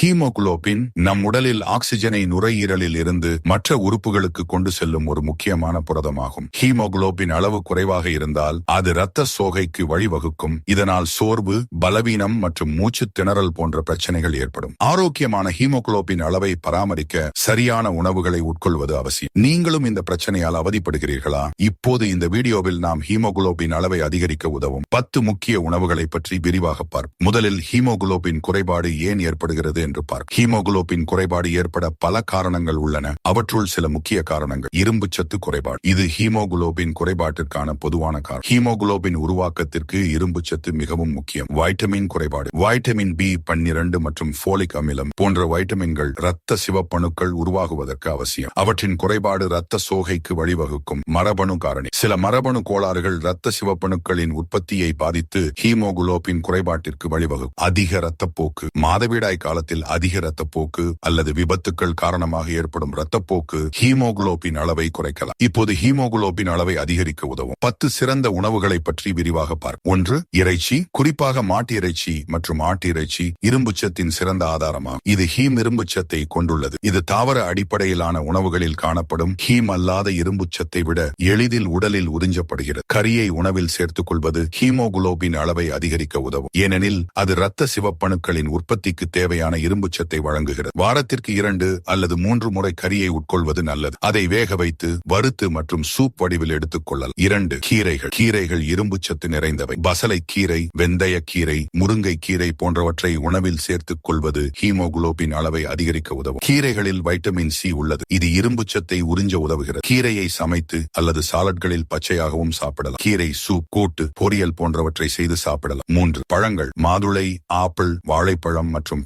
Haemoglobin நம் உடலில் ஆக்சிஜனை நுரையீரலில் இருந்து மற்ற உறுப்புகளுக்கு கொண்டு செல்லும் ஒரு முக்கியமான புரதமாகும். ஹீமோகுளோபின் அளவு குறைவாக இருந்தால் அது இரத்த சோகைக்கு வழிவகுக்கும். இதனால் சோர்வு பலவீனம் மற்றும் மூச்சு திணறல் போன்ற பிரச்சனைகள் ஏற்படும். ஆரோக்கியமான ஹீமோகுளோபின் அளவை பராமரிக்க சரியான உணவுகளை உட்கொள்வது அவசியம். நீங்களும் இந்த பிரச்சனையால் அவதிப்படுகிறீர்களா? இப்போது இந்த வீடியோவில் நாம் ஹீமோகுளோபின் அளவை அதிகரிக்க உதவும் பத்து முக்கிய உணவுகளை பற்றி விரிவாக பார்ப்போம். முதலில் ஹீமோகுளோபின் குறைபாடு ஏன் ஏற்படுகிறது என்று பார். ஹீமோகுளோபின் குறைபாடு ஏற்பட பல காரணங்கள் உள்ளன. அவற்றுள் சில முக்கிய காரணங்கள். இரும்பு சத்து குறைபாடு. இது ஹீமோகுளோபின் குறைபாட்டிற்கான பொதுவான காரணம். ஹீமோகுளோபின் உருவாக்கத்திற்கு இரும்பு சத்து மிகவும் முக்கியம். வைட்டமின் குறைபாடு. வைட்டமின் பி பன்னிரண்டு மற்றும் போலிக் அமிலம் போன்ற வைட்டமின்கள் இரத்த சிவப்பணுக்கள் உருவாகுவதற்கு அவசியம். அவற்றின் குறைபாடு இரத்த சோகைக்கு வழிவகுக்கும் மரபணு காரணி. சில மரபணு கோளாறுகள் இரத்த சிவப்பணுக்களின் உற்பத்தியை பாதித்து ஹீமோகுளோபின் குறைபாட்டிற்கு வழிவகுக்கும். அதிக இரத்தப்போக்கு. மாதவிடாய் காலத்தில் அதிக ரத்தப்போக்கு அல்லது விபத்துக்கள் காரணமாக ஏற்படும் இரத்தப்போக்கு ஹீமோகுளோபின் அளவை குறைக்கலாம். இப்போது ஹீமோகுளோபின் அளவை அதிகரிக்க உதவும். பத்து சிறந்த உணவுகளை பற்றி விரிவாக பார்க்க ஒன்று இறைச்சி. குறிப்பாக மாட்டு இறைச்சி மற்றும் ஆட்டு இறைச்சி இரும்புச்சத்தின் சிறந்த ஆதாரமாகும். இது ஹீம் இரும்புச்சத்தை கொண்டுள்ளது. இது தாவர அடிப்படையிலான உணவுகளில் காணப்படும் ஹீம் அல்லாத இரும்புச்சத்தை விட எளிதில் உடலில் உறிஞ்சப்படுகிறது. கரியை உணவில் சேர்த்துக் கொள்வது ஹீமோகுளோபின் அளவை அதிகரிக்க உதவும். ஏனெனில் அது இரத்த சிவப்பணுக்களின் உற்பத்திக்கு தேவையான இரும்புச்சத்தை வழங்குகிறது. வாரத்திற்கு இரண்டு அல்லது மூன்று முறை கறியை உட்கொள்வது நல்லது. அதை வேக வைத்து வறுத்து மற்றும் சூப் வடிவில் எடுத்துக் கொள்ளலாம் இரண்டு கீரைகள். கீரைகள் இரும்புச்சத்து நிறைந்தவை. பசலை கீரை வெந்தய கீரை முருங்கை கீரை போன்றவற்றை உணவில் சேர்த்துக் கொள்வது ஹீமோகுளோபின் அளவை அதிகரிக்க உதவும். கீரைகளில் வைட்டமின் சி உள்ளது. இது இரும்புச்சத்தை உறிஞ்ச உதவுகிறது. கீரையை சமைத்து அல்லது சாலட்களில் பச்சையாகவும் சாப்பிடலாம். கீரை சூப் கூட்டு பொரியல் போன்றவற்றை செய்து சாப்பிடலாம். மூன்று பழங்கள். மாதுளை ஆப்பிள் வாழைப்பழம் மற்றும்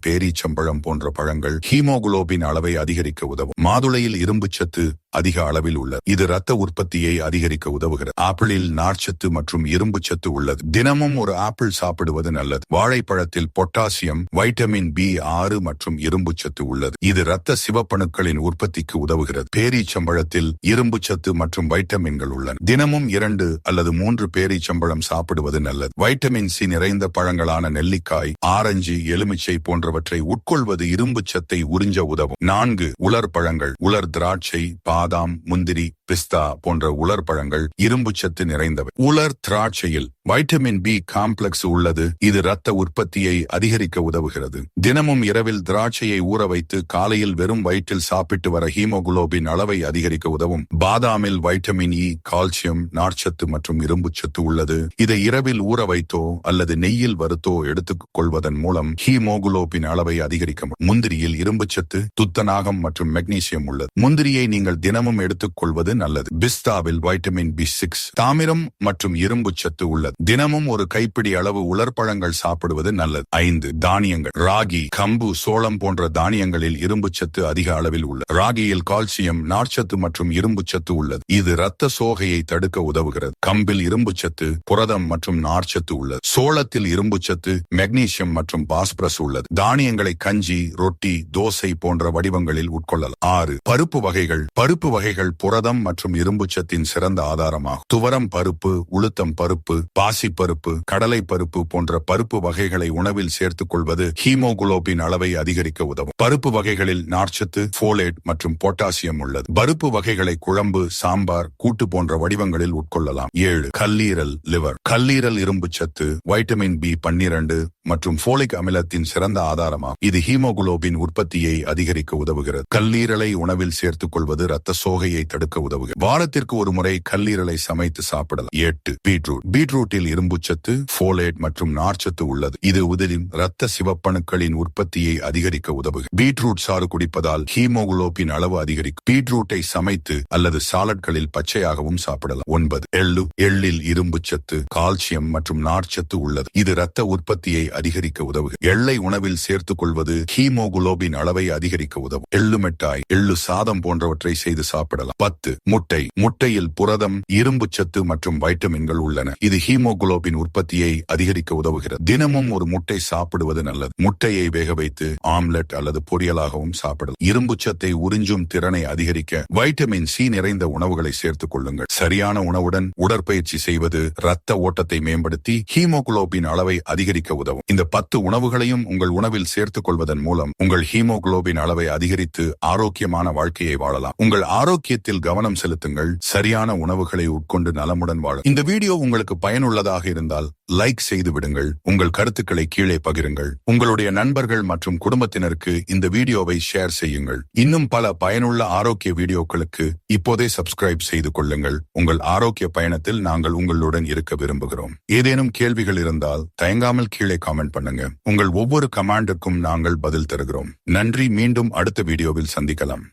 பேரீச்சம்பழம் போன்ற பழங்கள் ஹீமோகுளோபின் அளவை அதிகரிக்க உதவும். மாதுளையில் இரும்புச்சத்து அதிக அளவில் உள்ளது. இது ரத்த உற்பத்தியை அதிகரிக்க உதவுகிறது. ஆப்பிளில் நார்ச்சத்து மற்றும் இரும்புச்சத்து உள்ளது. தினமும் ஒரு ஆப்பிள் சாப்பிடுவது நல்லது. வாழைப்பழத்தில் பொட்டாசியம் வைட்டமின் பி ஆறு மற்றும் இரும்புச்சத்து உள்ளது. இது இரத்த சிவப்பணுக்களின் உற்பத்திக்கு உதவுகிறது. பேரீச்சம்பழத்தில் இரும்புச்சத்து மற்றும் வைட்டமின்கள் உள்ளன. தினமும் இரண்டு அல்லது மூன்று பேரீச்சம்பழம் சாப்பிடுவது நல்லது. வைட்டமின் சி நிறைந்த பழங்களான நெல்லிக்காய் ஆரஞ்சு எலுமிச்சை போன்றவற்றை உட் உட்கொள்வது இரும்புச்சத்தை உறிஞ்ச உதவும். நான்கு உலர் பழங்கள் உலர் திராட்சை பாதாம் முந்திரி பிஸ்தா போன்ற உலர் பழங்கள் இரும்பு சத்து நிறைந்தவை. உலர் திராட்சையில் வைட்டமின் பி காம்ப்ளெக்ஸ் உள்ளது. இது இரத்த உற்பத்தியை அதிகரிக்க உதவுகிறது. தினமும் இரவில் திராட்சையை ஊற வைத்து காலையில் வெறும் வயிற்றில் சாப்பிட்டு வர ஹீமோகுளோபின் அளவை அதிகரிக்க உதவும். பாதாமில் வைட்டமின் இ கால்சியம் நார்ச்சத்து மற்றும் இரும்புச்சத்து உள்ளது. இதை இரவில் ஊற வைத்தோ அல்லது நெய்யில் வறுத்தோ எடுத்துக் கொள்வதன் மூலம் ஹீமோகுளோபின் அளவை அதிகரிக்க முடியும் முந்திரியில் இரும்புச்சத்து துத்தநாகம் மற்றும் மெக்னீசியம் உள்ளது. முந்திரியை நீங்கள் தினமும் எடுத்துக் கொள்வது நல்லது. பிஸ்தாவில் வைட்டமின் பி சிக்ஸ் தாமிரம் மற்றும் இரும்புச்சத்து உள்ளது. தினமும் ஒரு கைப்பிடி அளவு உலர்பழங்கள் சாப்பிடுவது நல்லது. ஐந்து தானியங்கள். ராகி கம்பு சோளம் போன்ற தானியங்களில் இரும்புச்சத்து அதிக அளவில் உள்ளது. ராகியில் கால்சியம் நார்ச்சத்து மற்றும் இரும்புச்சத்து உள்ளது. இது இரத்த சோகையை தடுக்க உதவுகிறது. கம்பில் இரும்புச்சத்து புரதம் மற்றும் நார்ச்சத்து உள்ளது. சோளத்தில் இரும்புச்சத்து மெக்னீசியம் மற்றும் பாஸ்பரஸ் உள்ளது. தானியங்களை கஞ்சி ரொட்டி தோசை போன்ற வடிவங்களில் உட்கொள்ளலாம். ஆறு. பருப்பு வகைகள். பருப்பு வகைகள் புரதம் மற்றும் இரும்புச்சத்தின் சிறந்த ஆதாரமாகும். துவரம் பருப்பு உளுத்தம் பருப்பு பாசி பருப்பு கடலை பருப்பு போன்ற பருப்பு வகைகளை உணவில் சேர்த்துக் கொள்வது ஹீமோகுளோபின் அளவை அதிகரிக்க உதவும். பருப்பு வகைகளில் நார்ச்சத்து போலேட் மற்றும் பொட்டாசியம் உள்ளது. பருப்பு வகைகளை குழம்பு சாம்பார் கூட்டு போன்ற வடிவங்களில் உட்கொள்ளலாம். ஏழு. கல்லீரல் லிவர். கல்லீரல் இரும்புச்சத்து வைட்டமின் பி பன்னிரண்டு மற்றும் போலிக் அமிலத்தின் சிறந்த ஆதாரமாகும். இது ஹீமோகுளோபின் உற்பத்தியை அதிகரிக்க உதவுகிறது. கல்லீரலை உணவில் சேர்த்துக் கொள்வது ரத்த சோகையை தடுக்க உதவுகிறது. வாரத்திற்கு ஒரு முறை கல்லீரலை சமைத்து சாப்பிடலாம். எட்டு பீட்ரூட். பீட்ரூட்டில் இரும்புச்சத்து போலேட் மற்றும் நார்ச்சத்து உள்ளது. இது உதலின் ரத்த சிவப்பணுக்களின் உற்பத்தியை அதிகரிக்க உதவுகிறது. பீட்ரூட் சாறு குடிப்பதால் ஹீமோகுளோபின் அளவு அதிகரிக்கும். பீட்ரூட்டை சமைத்து அல்லது சாலட்களில் பச்சையாகவும் சாப்பிடலாம். ஒன்பது எள்ளு. எள்ளில் இரும்புச்சத்து கால்சியம் மற்றும் நார்ச்சத்து உள்ளது. இது ரத்த உற்பத்தியை அதிகரிக்க உதவுகிறது. எள்ளை உணவில் சேர்த்துக் கொள்வது ஹீமோகுளோபின் அளவை அதிகரிக்க உதவும். எள்ளு மிட்டாய் எள்ளு சாதம் போன்றவற்றை செய்து செய்து சாப்பிடலாம். பத்து முட்டை. முட்டையில் புரதம் இரும்பு சத்து மற்றும் வைட்டமின்கள் உள்ளன. இது ஹீமோகுளோபின் உற்பத்தியை அதிகரிக்க உதவுகிறது. தினமும் ஒரு முட்டை சாப்பிடுவது நல்லது. முட்டையை வேக வைத்து ஆம்லெட் அல்லது பொரியலாகவும் சாப்பிடலாம். இரும்பு சத்தை உறிஞ்சும் திறனை அதிகரிக்க வைட்டமின் சி நிறைந்த உணவுகளை சேர்த்துக் கொள்ளுங்கள். சரியான உணவுடன் உடற்பயிற்சி செய்வது இரத்த ஓட்டத்தை மேம்படுத்தி ஹீமோகுளோபின் அளவை அதிகரிக்க உதவும். இந்த பத்து உணவுகளையும் உங்கள் உணவில் சேர்த்துக் கொள்வதன் மூலம் உங்கள் ஹீமோகுளோபின் அளவை அதிகரித்து ஆரோக்கியமான வாழ்க்கையை வாழலாம். உங்கள் ஆரோக்கியத்தில் கவனம் செலுத்துங்கள். சரியான உணவுகளை உட்கொண்டு நலமுடன் வாழ இந்த வீடியோ உங்களுக்கு பயனுள்ளதாக இருந்தால் லைக் செய்து விடுங்கள். உங்கள் கருத்துக்களை கீழே பகிருங்கள். உங்களுடைய நண்பர்கள் மற்றும் குடும்பத்தினருக்கு இந்த வீடியோவை ஷேர் செய்யுங்கள். இன்னும் பல பயனுள்ள ஆரோக்கிய வீடியோக்களுக்கு இப்போதே சப்ஸ்கிரைப் செய்து கொள்ளுங்கள். உங்கள் ஆரோக்கிய பயணத்தில் நாங்கள் உங்களுடன் இருக்க விரும்புகிறோம். ஏதேனும் கேள்விகள் இருந்தால் தயங்காமல் கீழே காமெண்ட் பண்ணுங்க. உங்கள் ஒவ்வொரு கமாண்டுக்கும் நாங்கள் பதில் தருகிறோம். நன்றி மீண்டும் அடுத்த வீடியோவில் சந்திக்கலாம்.